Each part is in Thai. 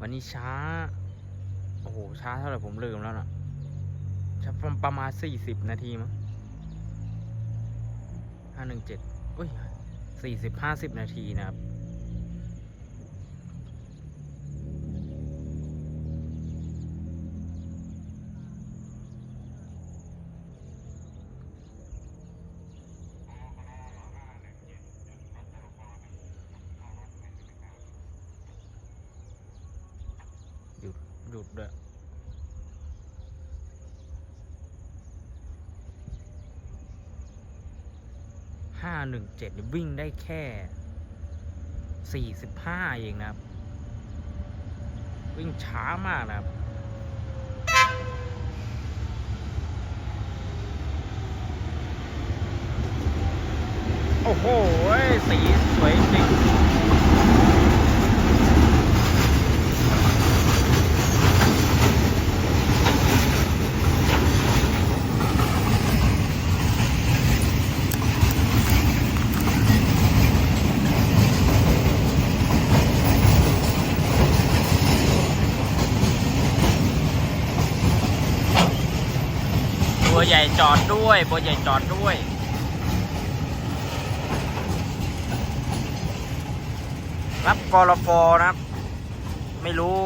วันนี้ช้า โอ้โห ช้าเท่าไหร่ผมลืมแล้วนะช้าประมาณสี่สิบนาทีมั้งห้าหนึ่งเจ็ดอุ้ยสี่สิบห้าสิบนาทีนะครับ หยุดด้วยห้าหนึ่งเจ็ดวิ่งได้แค่สี่สิบห้าเองนะครับ วิ่งช้ามากนะครับโอ้โห สีสวยจริง ตัวใหญ่จอดด้วยตัวใหญ่จอดด้วย รับกรฟนะครับ ไม่รู้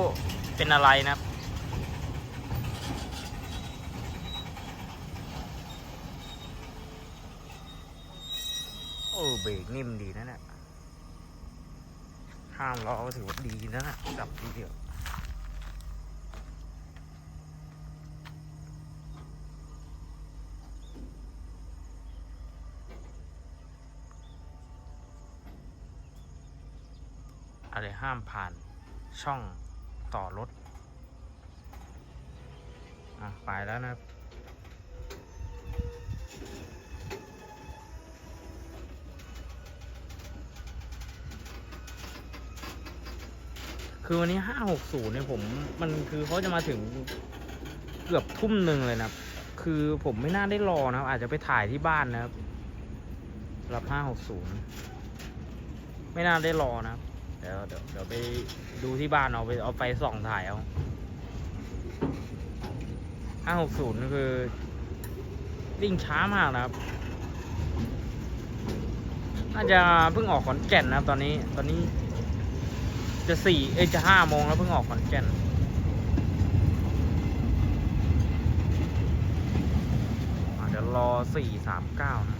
เป็นอะไรนะครับโอ้เบรกนิ่มดีนะเนี่ยห้ามล้อก็ถือว่าดีนะนะดับทีเดียว อะไรห้ามผ่านช่องต่อรถอะไปแล้วนะครับคือวันนี้ห้าหกศูนย์เนี่ยผมมันคือเขาจะมาถึงเกือบทุ่มหนึ่งเลยนะครับ คือผมไม่น่าได้รอนะครับ อาจจะไปถ่ายที่บ้านนะครับรับห้าหกศูนย์ไม่น่าได้รอนะครับ เดี๋ยวเดี๋ยวเดี๋ยวไปดูที่บ้านเอาไปเอาไปส่องถ่ายเอาห้าหกศูนย์คือ วิ่งช้ามากนะครับ น่าจะเพิ่งออกขอนแก่นนะครับ ตอนนี้ ตอนนี้ จะสี่เอ้จะห้าโมงแล้วเพิ่งออกขอนแก่นอะเดี๋ยวรอสี่สามเก้านะ